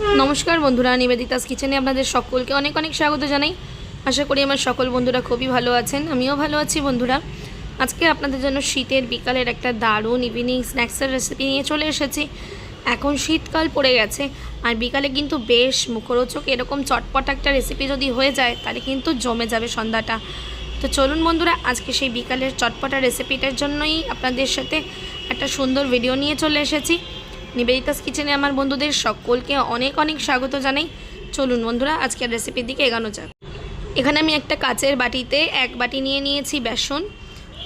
নমস্কার বন্ধুরা, নিবেদিতাস কিচেনে আপনাদের সকলকে অনেক অনেক স্বাগত জানাই। আশা করি আমার সকল বন্ধুরা খুবই ভালো আছেন, আমিও ভালো আছি বন্ধুরা। আজকে আপনাদের জন্য শীতের বিকালের একটা দারুণ ইভিনিং স্ন্যাক্সের রেসিপি নিয়ে চলে এসেছি। এখন শীতকাল পড়ে গেছে, আর বিকালে কিন্তু বেশ মুখরোচক এরকম চটপট একটা রেসিপি যদি হয়ে যায়, তাহলে কিন্তু জমে যাবে সন্ধ্যাটা। তো চলুন বন্ধুরা, আজকে সেই বিকালের চটপটা রেসিপিটার জন্যই আপনাদের সাথে একটা সুন্দর ভিডিও নিয়ে চলে এসেছি। নিবেদিতাস কিচেনে আমার বন্ধুদের সকলকে অনেক অনেক স্বাগত জানাই। চলুন বন্ধুরা, আজকের রেসিপির দিকে এগানো যাক। এখানে আমি একটা কাচের বাটিতে এক বাটি নিয়ে নিয়েছি বেসন।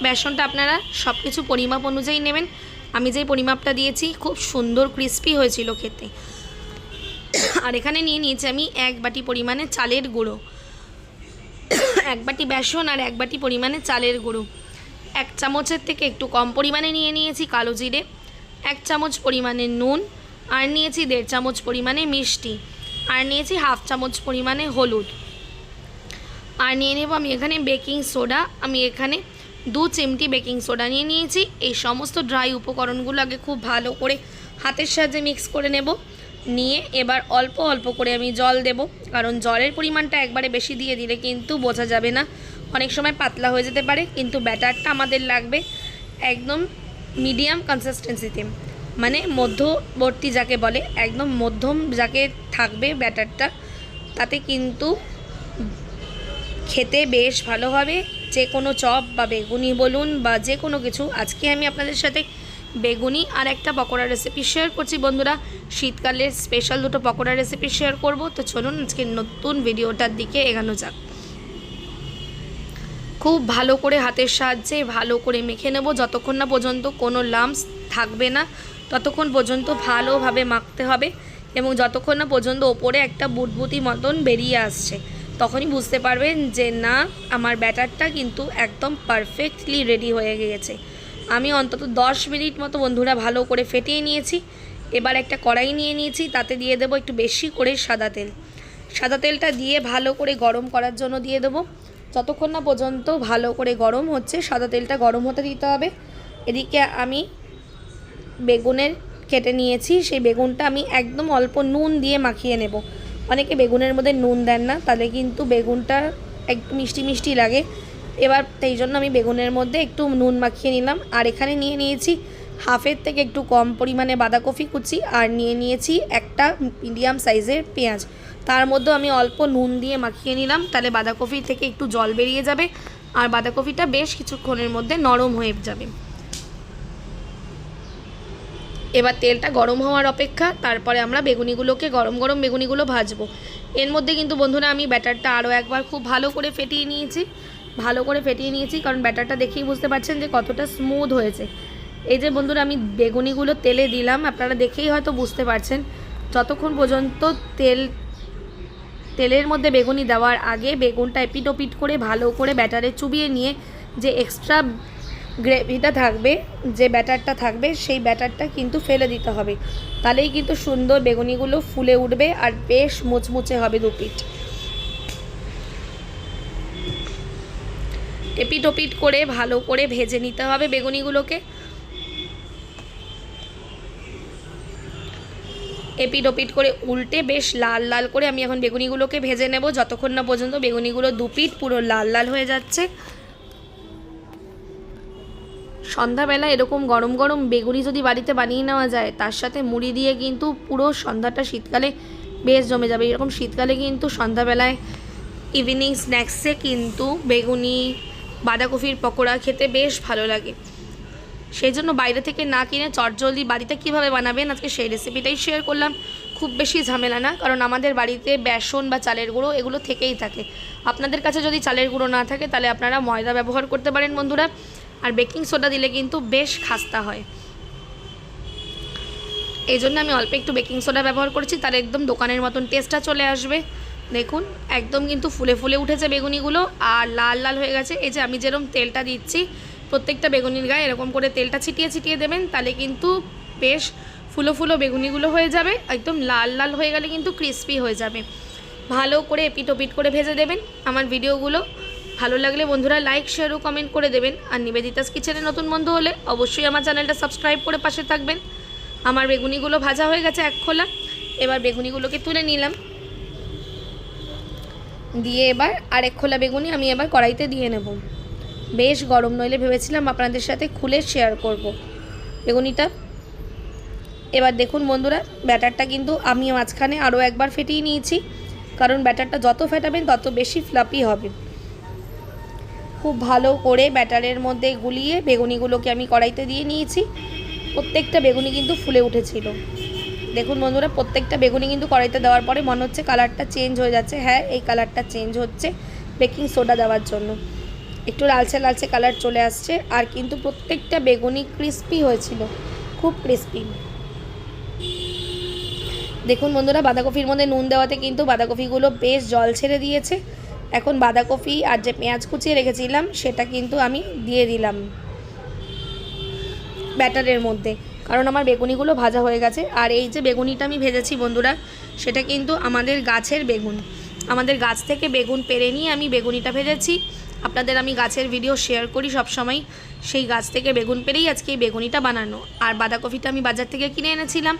বেসনটা আপনারা সব কিছু পরিমাপ অনুযায়ী নেবেন। আমি যে পরিমাপটা দিয়েছি খুব সুন্দর ক্রিস্পি হয়েছিল খেতে। আর এখানে নিয়ে নিয়েছি আমি এক বাটি পরিমাণে চালের গুঁড়ো। এক বাটি বেসন আর এক বাটি পরিমাণে চালের গুঁড়ো। এক চামচের থেকে একটু কম পরিমাণে নিয়ে নিয়েছি কালো জিরে। এক চামচ পরিমাণে নুন, আর নিয়েছি দেড় চামচ পরিমাণে মিষ্টি, আর নিয়েছি হাফ চামচ পরিমাণে হলুদ। আর নিয়ে নেব আমি এখানে বেকিং সোডা। আমি এখানে দু চিমটি বেকিং সোডা নিয়ে নিয়েছি। এই সমস্ত ড্রাই উপকরণগুলো আগে খুব ভালো করে হাতের সাহায্যে মিক্স করে নেব। নিয়ে এবার অল্প অল্প করে আমি জল দেব। কারণ জলের পরিমাণটা একবারে বেশি দিয়ে দিলে কিন্তু বোঝা যাবে না। অনেক সময় পাতলা হয়ে যেতে পারে, কিন্তু ব্যাটারটা আমাদের লাগবে। একদম মিডিয়াম কনসিস্টেন্সিতে মানে মধ্যবর্তী যাকে বলে, একদম মধ্যম যাকে থাকবে ব্যাটারটা, তাতে কিন্তু খেতে বেশ ভালো হবে। যে কোনো চপ বা বেগুনি বলুন বা যে কোনো কিছু, আজকে আমি আপনাদের সাথে বেগুনি আর একটা পকোড়া রেসিপি শেয়ার করছি বন্ধুরা। শীতকালের স্পেশাল দুটো পকোড়া রেসিপি শেয়ার করব। তো চলুন আজকে নতুন ভিডিওটার দিকে এগানো যাক। খুব ভালো করে হাতের সাহায্যে ভালো করে মেখে নেব। যতক্ষণ না পর্যন্ত কোনো লাম্পস থাকবে না, ততক্ষণ পর্যন্ত ভালোভাবে মাখতে হবে এবং যতক্ষণ না পর্যন্ত ওপরে একটা বুটবুটি মতন বেরিয়ে আসছে, তখনই বুঝতে পারবেন যে না, আমার ব্যাটারটা কিন্তু একদম পারফেক্টলি রেডি হয়ে গিয়েছে। আমি অন্তত 10 মিনিট মতো বন্ধুরা ভালো করে ফেটিয়ে নিয়েছি। এবার একটা কড়াই নিয়ে নিয়েছি, তাতে দিয়ে দেবো একটু বেশি করে সাদা তেল। সাদা তেলটা দিয়ে ভালো করে গরম করার জন্য দিয়ে দেবো। যতক্ষণ না পর্যন্ত ভালো করে গরম হচ্ছে, সাদা তেলটা গরম হতে দিতে হবে। এদিকে আমি বেগুনের কেটে নিয়েছি, সেই বেগুনটা আমি একদম অল্প নুন দিয়ে মাখিয়ে নেব। অনেকে বেগুনের মধ্যে নুন দেন না, তাহলে কিন্তু বেগুনটা একটু মিষ্টি মিষ্টি লাগে। এবার সেই জন্য আমি বেগুনের মধ্যে একটু নুন মাখিয়ে নিলাম। আর এখানে নিয়ে নিয়েছি হাফের থেকে একটু কম পরিমাণে বাঁধাকপি কুচি, আর নিয়ে নিয়েছি একটা মিডিয়াম সাইজের পেঁয়াজ। তার মধ্যে আমি অল্প নুন দিয়ে মাখিয়ে নিলাম। তাহলে বাঁধাকপি থেকে একটু জল বেরিয়ে যাবে। আর বাঁধাকপিটা বেশ কিছুক্ষণের মধ্যে নরম হয়ে যাবে। এবার তেলটা গরম হওয়ার অপেক্ষা। তারপরে আমরা বেগুনিগুলোকে, গরম গরম বেগুনিগুলো ভাজবো। এর মধ্যে কিন্তু বন্ধুরা আমি ব্যাটারটা আরও একবার খুব ভালো করে ফেটিয়ে নিয়েছি। ভালো করে ফেটিয়ে নিয়েছি, কারণ ব্যাটারটা দেখেই বুঝতে পারছেন যে কতটা স্মুথ হয়েছে। এই যে বন্ধুরা আমি বেগুনিগুলো তেলে দিলাম, আপনারা দেখেই হয়তো বুঝতে পারছেন। যতক্ষণ পর্যন্ত তেল তেলের মধ্যে বেগুনি দেওয়ার আগে বেগুনটা এপিট ওপিট করে ভালো করে ব্যাটারে চুবিয়ে নিয়ে যে এক্সট্রা গ্রেভিটা থাকবে, যে ব্যাটারটা থাকবে, সেই ব্যাটারটা কিন্তু ফেলে দিতে হবে। তাহলেই কিন্তু সুন্দর বেগুনিগুলো ফুলে উঠবে আর বেশ মুচমুচে হবে দুপিট এপিট ওপিট করে ভালো করে ভেজে নিতে হবে বেগুনিগুলোকে। এপিট ওপিট করে উল্টে বেশ লাল লাল করে আমি এখন বেগুনিগুলোকে ভেজে নেব। যতক্ষণ না পর্যন্ত বেগুনিগুলো দুপিট পুরো লাল লাল হয়ে যাচ্ছে। সন্ধ্যাবেলা এরকম গরম গরম বেগুনি যদি বাড়িতে বানিয়ে নেওয়া যায়, তার সাথে মুড়ি দিয়ে কিন্তু পুরো সন্ধ্যাটা শীতকালে বেশ জমে যাবে। এরকম শীতকালে কিন্তু সন্ধ্যাবেলায় ইভিনিং স্ন্যাক্সে কিন্তু বেগুনি, বাঁধাকপির পকোড়া খেতে বেশ ভালো লাগে। সেই জন্য বাইরে থেকে না কিনে চটজলদি বাড়িতে কীভাবে বানাবেন? আজকে সেই রেসিপিটাই শেয়ার করলাম। খুব বেশি ঝামেলা না, কারণ আমাদের বাড়িতে বেসন বা চালের গুঁড়ো এগুলো থেকেই থাকে। আপনাদের কাছে যদি চালের গুঁড়ো না থাকে, তাহলে আপনারা ময়দা ব্যবহার করতে পারেন বন্ধুরা। আর বেকিং সোডা দিলে কিন্তু বেশ খাস্তা হয়। এই জন্য আমি অল্প একটু বেকিং সোডা ব্যবহার করেছি, তার একদম দোকানের মতন টেস্টটা চলে আসবে। দেখুন, একদম কিন্তু ফুলে ফুলে উঠেছে বেগুনিগুলো, আর লাল লাল হয়ে গেছে। এই যে আমি যেরকম তেলটা দিচ্ছি প্রত্যেকটা বেগুনির গায়ে এরকম করে তেলটা ছিটিয়ে ছিটিয়ে দেবেন, তাহলে কিন্তু বেশ ফুলো ফুলো বেগুনিগুলো হয়ে যাবে, একদম লাল লাল হয়ে গেলে কিন্তু ক্রিস্পি হয়ে যাবে। ভালো করে এপিট ওপিট করে ভেজে দেবেন আমার ভিডিওগুলো। ভালো লাগলে বন্ধুরা লাইক শেয়ার ও কমেন্ট করে দেবেন। আর নিবেদিতাস কিচেনে নতুন বন্ধু হলে অবশ্যই আমার চ্যানেলটা সাবস্ক্রাইব করে পাশে থাকবেন। আমার বেগুনিগুলো ভাজা হয়ে গেছে এক খোলা, এবার বেগুনিগুলোকে তুলে নিলাম। দিয়ে এবার আরেক খোলা বেগুনি আমি এবার কড়াইতে দিয়ে নেব। বেশ গরম নইলে ভেবেছিলাম আপনাদের সাথে খুলে শেয়ার করব। বেগুনিটা? এবার দেখুন বন্ধুরা, ব্যাটারটা কিন্তু আমি মাঝখানে আরও একবার ফেটিয়ে নিয়েছি। কারণ ব্যাটারটা যত ফেটাবেন, তত বেশি ফ্লাপি হবে। খুব ভালো করে ব্যাটারের মধ্যে গুলিয়ে বেগুনিগুলোকে আমি কড়াইতে দিয়ে নিয়েছি। প্রত্যেকটা বেগুনি কিন্তু ফুলে উঠেছিল। দেখুন বন্ধুরা, প্রত্যেকটা বেগুনি কিন্তু কড়াইতে দেওয়ার পরে মনে হচ্ছে কালারটা চেঞ্জ হয়ে যাচ্ছে। হ্যাঁ এই কালারটা চেঞ্জ হচ্ছে বেকিং সোডা দেওয়ার জন্য। একটু লালচে লালচে কালার চলে আসছে, আর কিন্তু প্রত্যেকটা বেগুনি ক্রিস্পি হয়েছিল, খুব ক্রিস্পি দেখুন বন্ধুরা, বাঁধাকপির মধ্যে নুন দেওয়াতে কিন্তু বাঁধাকপিগুলো বেশ জল ছেড়ে দিয়েছে। এখন বাঁধাকপি আর যে পেঁয়াজ কুচিয়ে রেখেছিলাম, সেটা কিন্তু আমি দিয়ে দিলাম ব্যাটারের মধ্যে, কারণ আমার বেগুনিগুলো ভাজা হয়ে গেছে। আর এই যে বেগুনিটা আমি ভেজেছি বন্ধুরা, সেটা কিন্তু আমাদের গাছের বেগুন। আমাদের গাছ থেকে বেগুন পেরে নিয়ে আমি বেগুনিটা ভেজেছি। আপনাদের আমি গাছের ভিডিও শেয়ার করি সব সময় সেই গাছ থেকে বেগুন পেরেই আজকে এই বেগুনিটা বানানো। আর বাঁধাকপিটা আমি বাজার থেকে কিনে এনেছিলাম।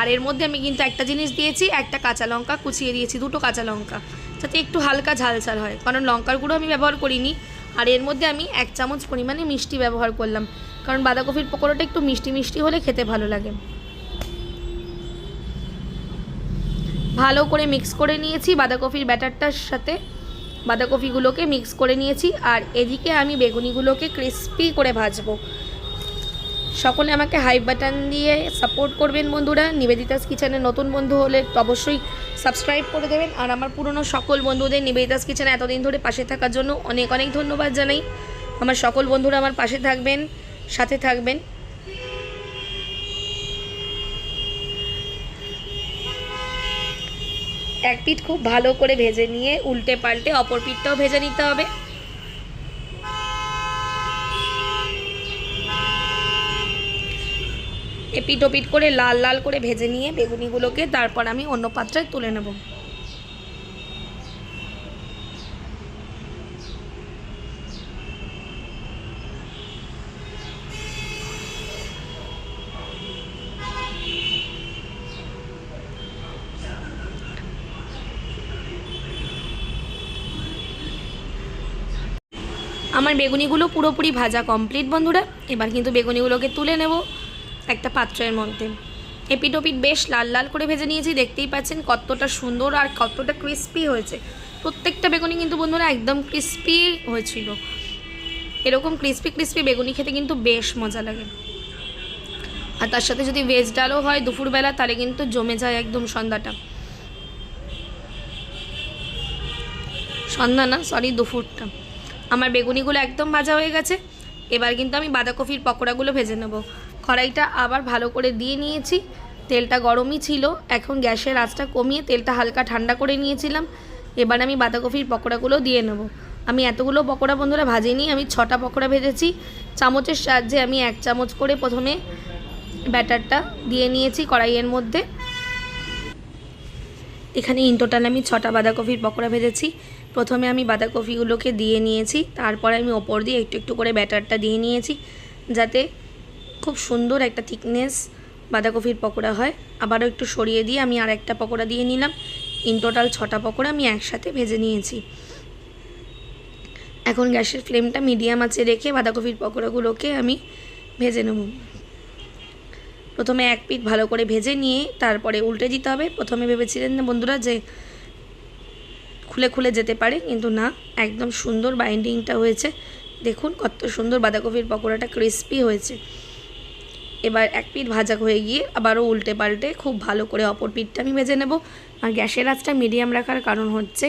আর এর মধ্যে আমি কিন্তু একটা জিনিস দিয়েছি, একটা কাঁচা লঙ্কা, কুচিয়ে দিয়েছি দুটো কাঁচা লঙ্কা। যাতে একটু হালকা ঝাল ঝাল হয়, কারণ লঙ্কার গুঁড়ো আমি ব্যবহার করিনি। আর এর মধ্যে আমি এক চামচ পরিমাণে মিষ্টি ব্যবহার করলাম। কারণ বাঁধাকপির পকোড়াটা একটু মিষ্টি মিষ্টি হলে খেতে ভালো লাগে। ভালো করে মিক্স করে নিয়েছি বাঁধাকপির ব্যাটারটার সাথে। বাঁধাকপিগুলোকে মিক্স করে নিয়েছি আর এদিকে আমি বেগুনিগুলোকে ক্রিস্পি করে ভাজবো। সকলে আমাকে হাই বাটন দিয়ে সাপোর্ট করবেন বন্ধুরা। নিবেদিতাস কিচেনের নতুন বন্ধু হলে অবশ্যই সাবস্ক্রাইব করে দেবেন। আর আমার পুরনো সকল বন্ধুদের নিবেদিতাস কিচেনে এতদিন ধরে পাশে থাকার জন্য অনেক অনেক ধন্যবাদ জানাই। আমার সকল বন্ধুরা আমার পাশে থাকবেন, সাথে থাকবেন। এক পিঠ খুব ভালো করে ভেজে নিয়ে উল্টে পাল্টে অপর পিঠটাও ভেজে নিতে হবে। এপিট ওপিট করে লাল লাল করে ভেজে নিয়ে বেগুনিগুলোকে তারপর আমি অন্য পাত্রে তুলে নেব। আমার বেগুনিগুলো পুরোপুরি ভাজা কমপ্লিট বন্ধুরা। এবার কিন্তু বেগুনিগুলোকে তুলে নেব একটা পাত্রের মধ্যে। এপিটোপিট বেশ লাল লাল করে ভেজে নিয়েছি, দেখতেই পাচ্ছেন কতটা সুন্দর আর কতটা ক্রিস্পি হয়েছে। প্রত্যেকটা বেগুনি কিন্তু, বন্ধুরা, একদম ক্রিস্পি হয়েছিল। এরকম ক্রিস্পি ক্রিস্পি বেগুনি খেতে কিন্তু বেশ মজা লাগে। আর তার সাথে যদি ভেজ ডালও হয় দুপুরবেলা, তাহলে কিন্তু জমে যায় একদম সন্ধ্যাটা। সন্ধ্যা না সরি দুপুরটা। আমার বেগুনিগুলো একদম ভাজা হয়ে গেছে। এবার কিন্তু আমি বাঁধাকপির পকোড়াগুলো ভেজে নেব। কড়াইটা আবার ভালো করে দিয়ে নিয়েছি। তেলটা গরমই ছিল, এখন গ্যাসের আঁচটা কমিয়ে তেলটা হালকা ঠান্ডা করে নিয়েছিলাম। এবার আমি বাঁধাকপির পকোড়াগুলো দিয়ে নেব। আমি এতগুলো পকোড়া বন্ধুরা ভাজিনি, আমি ছটা পকোড়া ভেজেছি। চামচের সাহায্যে আমি এক চামচ করে প্রথমে ব্যাটারটা দিয়ে নিয়েছি কড়াইয়ের মধ্যে। এখানে ইন টোটাল আমি ছটা বাঁধাকপির পকোড়া ভেজেছি। প্রথমে আমি বাঁধাকপিগুলোকে দিয়ে নিয়েছি, তারপরে আমি ওপর দিয়ে একটু একটু করে ব্যাটারটা দিয়ে নিয়েছি, যাতে খুব সুন্দর একটা থিকনেস বাঁধাকপির পকোড়া হয়। আবারও একটু সরিয়ে দিয়ে আমি আর একটা পকোড়া দিয়ে নিলাম। ইন টোটাল ছটা পকোড়া আমি একসাথে ভেজে নিয়েছি। এখন গ্যাসের ফ্লেমটা মিডিয়াম আছে রেখে বাঁধাকপির পকোড়াগুলোকে আমি ভেজে নেব। প্রথমে এক পিঠ ভালো করে ভেজে নিয়ে তারপরে উল্টে দিতে হবে। প্রথমে ভেবেছিলেন বন্ধুরা যে খুলে খুলে যেতে পারে, কিন্তু না, একদম সুন্দর বাইন্ডিংটা হয়েছে। দেখুন কত সুন্দর বাঁধাকপির পকোড়াটা ক্রিস্পি হয়েছে। এবার এক পিঠ ভাজা হয়ে গিয়ে আবারও উল্টে পাল্টে খুব ভালো করে অপর পিঠটা আমি ভেজে নেব। আর গ্যাসের আঁচটা মিডিয়াম রাখার কারণ হচ্ছে,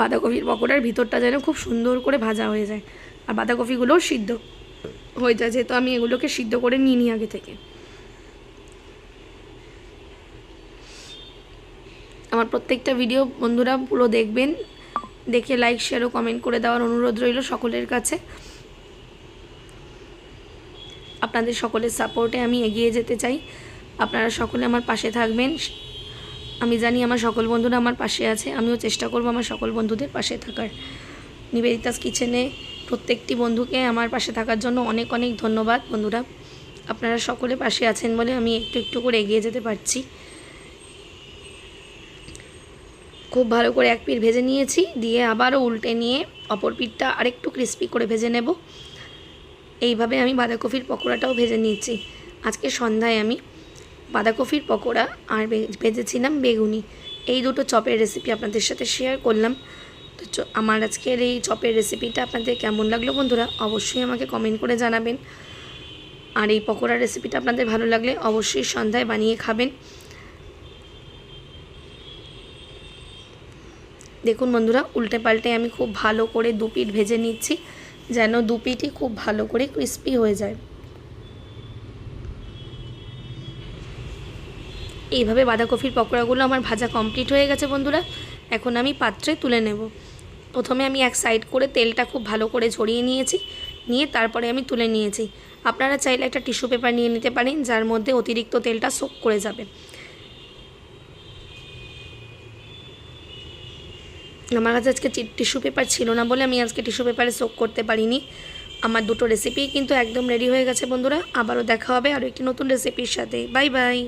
বাঁধাকপির পকোড়ার ভিতরটা যেন খুব সুন্দর করে ভাজা হয়ে যায়। আর বাঁধাকপিগুলোও সিদ্ধ হয়ে যায়, যেহেতু আমি এগুলোকে সিদ্ধ করে নিই আগে থেকে। আমার প্রত্যেকটা ভিডিও বন্ধুরা পুরো দেখবেন। দেখে লাইক শেয়ার ও কমেন্ট করে দেওয়ার অনুরোধ রইল সকলের কাছে। আপনাদের সকলের সাপোর্টে আমি এগিয়ে যেতে চাই। আপনারা সকলে আমার পাশে থাকবেন। আমি জানি আমার সকল বন্ধুরা আমার পাশে আছে। আমিও চেষ্টা করব আমার সকল বন্ধুদের পাশে থাকার। নিবেদিতাস কিচেনে প্রত্যেকটি বন্ধুকে আমার পাশে থাকার জন্য অনেক অনেক ধন্যবাদ বন্ধুরা। আপনারা সকলে পাশে আছেন বলে আমি একটু একটু করে এগিয়ে যেতে পারছি। খুব ভালো করে এক পিঠ ভেজে নিয়েছি, দিয়ে আবারও উল্টে নিয়ে অপর পিঠটা আরেকটু ক্রিস্পি করে ভেজে নেব। এইভাবে আমি বাঁধাকপির পকোড়াটাও ভেজে নিয়েছি। আজকে সন্ধ্যায় আমি বাঁধাকপির পকোড়া আর ভেজেছিলাম বেগুনি। এই দুটো চপের রেসিপি আপনাদের সাথে শেয়ার করলাম। তো আমার আজকের এই চপের রেসিপিটা আপনাদের কেমন লাগল বন্ধুরা, অবশ্যই আমাকে কমেন্ট করে জানাবেন। আর এই পকোড়ার রেসিপিটা আপনাদের ভালো লাগলে অবশ্যই সন্ধ্যায় বানিয়ে খাবেন। দেখুন বন্ধুরা, উল্টে পাল্টে আমি খুব ভালো করে দু পিঠ ভেজে নিচ্ছি, যেন দু পিঠই খুব ভালো করে ক্রিস্পি হয়ে যায়। এইভাবে বাঁধাকপির পকোড়াগুলো আমার ভাজা কমপ্লিট হয়ে গেছে বন্ধুরা, এখন আমি পাত্রে তুলে নেব। প্রথমে আমি এক সাইড করে তেলটা খুব ভালো করে ঝরিয়ে নিয়েছি, নিয়ে তারপরে আমি তুলে নিয়েছি। আপনারা চাইলে একটা টিস্যু পেপার নিয়ে নিতে পারেন, যার মধ্যে অতিরিক্ত তেলটা সোক করে যাবে। আমার কাছে আজকে টিস্যু পেপার ছিল না বলে আমি আজকে টিস্যু পেপারে সোক করতে পারিনি। আমার দুটো রেসিপি কিন্তু একদম রেডি হয়ে গেছে বন্ধুরা। আবারও দেখা হবে আরও একটি নতুন রেসিপির সাথে। Bye bye